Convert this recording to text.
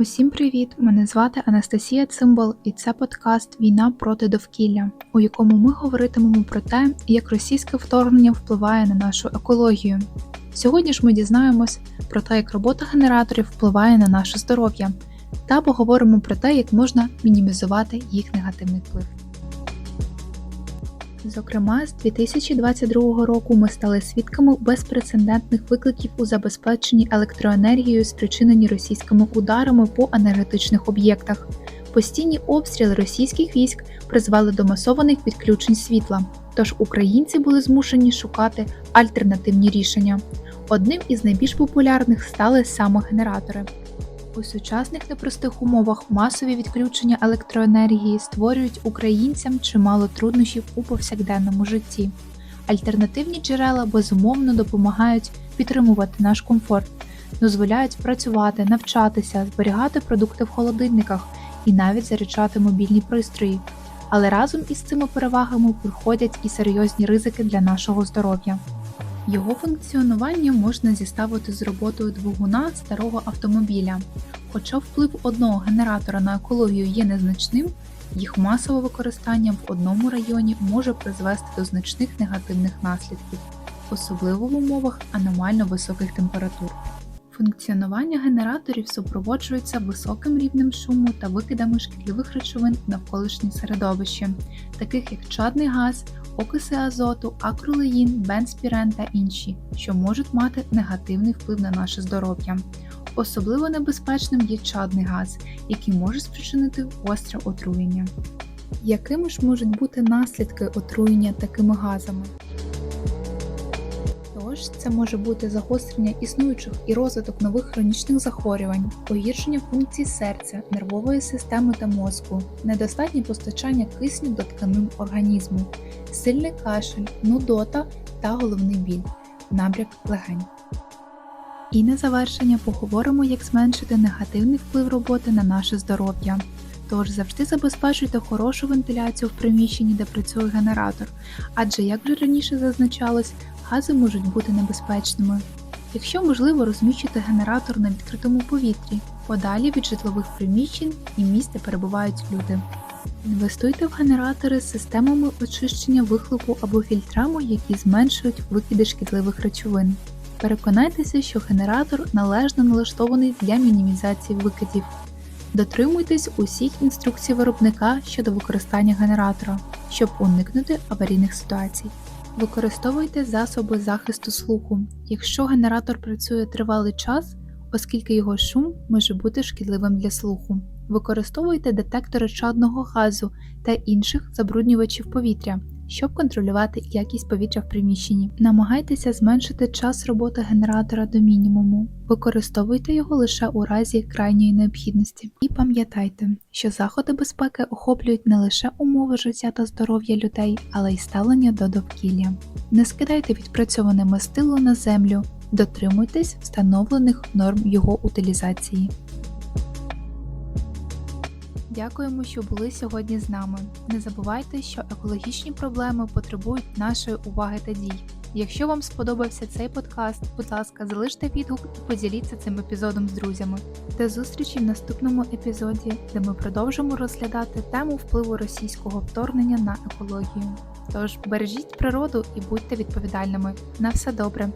Усім привіт! Мене звати Анастасія Цимбал, і це подкаст Війна проти довкілля, у якому ми говоритимемо про те, як російське вторгнення впливає на нашу екологію. Сьогодні ж ми дізнаємось про те, як робота генераторів впливає на наше здоров'я, та поговоримо про те, як можна мінімізувати їх негативний вплив. Зокрема, з 2022 року ми стали свідками безпрецедентних викликів у забезпеченні електроенергією, спричинені російськими ударами по енергетичних об'єктах. Постійні обстріли російських військ призвели до масованих відключень світла, тож українці були змушені шукати альтернативні рішення. Одним із найбільш популярних стали саме генератори. У сучасних непростих умовах масові відключення електроенергії створюють українцям чимало труднощів у повсякденному житті. Альтернативні джерела безумовно допомагають підтримувати наш комфорт, дозволяють працювати, навчатися, зберігати продукти в холодильниках і навіть заряджати мобільні пристрої. Але разом із цими перевагами приходять і серйозні ризики для нашого здоров'я. Його функціонування можна зіставити з роботою двигуна старого автомобіля. Хоча вплив одного генератора на екологію є незначним, їх масове використання в одному районі може призвести до значних негативних наслідків, особливо в умовах аномально високих температур. Функціонування генераторів супроводжується високим рівнем шуму та викидами шкідливих речовин в навколишнє середовище, таких як чадний газ, окиси азоту, акролеїн, бенспірен та інші, що можуть мати негативний вплив на наше здоров'я. Особливо небезпечним є чадний газ, який може спричинити гостре отруєння. Якими ж можуть бути наслідки отруєння такими газами? Тож це може бути загострення існуючих і розвиток нових хронічних захворювань, погіршення функцій серця, нервової системи та мозку, недостатнє постачання кисню до тканин організму, сильний кашель, нудота та головний біль, набряк легень. І на завершення поговоримо, як зменшити негативний вплив роботи на наше здоров'я. Тож завжди забезпечуйте хорошу вентиляцію в приміщенні, де працює генератор, адже, як вже раніше зазначалось, гази можуть бути небезпечними. Якщо можливо, розміщуйте генератор на відкритому повітрі, подалі від житлових приміщень і місць, де перебувають люди. Інвестуйте в генератори з системами очищення вихлопу або фільтрами, які зменшують викиди шкідливих речовин. Переконайтеся, що генератор належно налаштований для мінімізації викидів. Дотримуйтесь усіх інструкцій виробника щодо використання генератора, щоб уникнути аварійних ситуацій. Використовуйте засоби захисту слуху, якщо генератор працює тривалий час, оскільки його шум може бути шкідливим для слуху. Використовуйте детектори чадного газу та інших забруднювачів повітря, щоб контролювати якість повітря в приміщенні. Намагайтеся зменшити час роботи генератора до мінімуму. Використовуйте його лише у разі крайньої необхідності. І пам'ятайте, що заходи безпеки охоплюють не лише умови життя та здоров'я людей, але й ставлення до довкілля. Не скидайте відпрацьоване мастило на землю, дотримуйтесь встановлених норм його утилізації. Дякуємо, що були сьогодні з нами. Не забувайте, що екологічні проблеми потребують нашої уваги та дій. Якщо вам сподобався цей подкаст, будь ласка, залиште відгук і поділіться цим епізодом з друзями. До зустрічі в наступному епізоді, де ми продовжимо розглядати тему впливу російського вторгнення на екологію. Тож бережіть природу і будьте відповідальними. На все добре!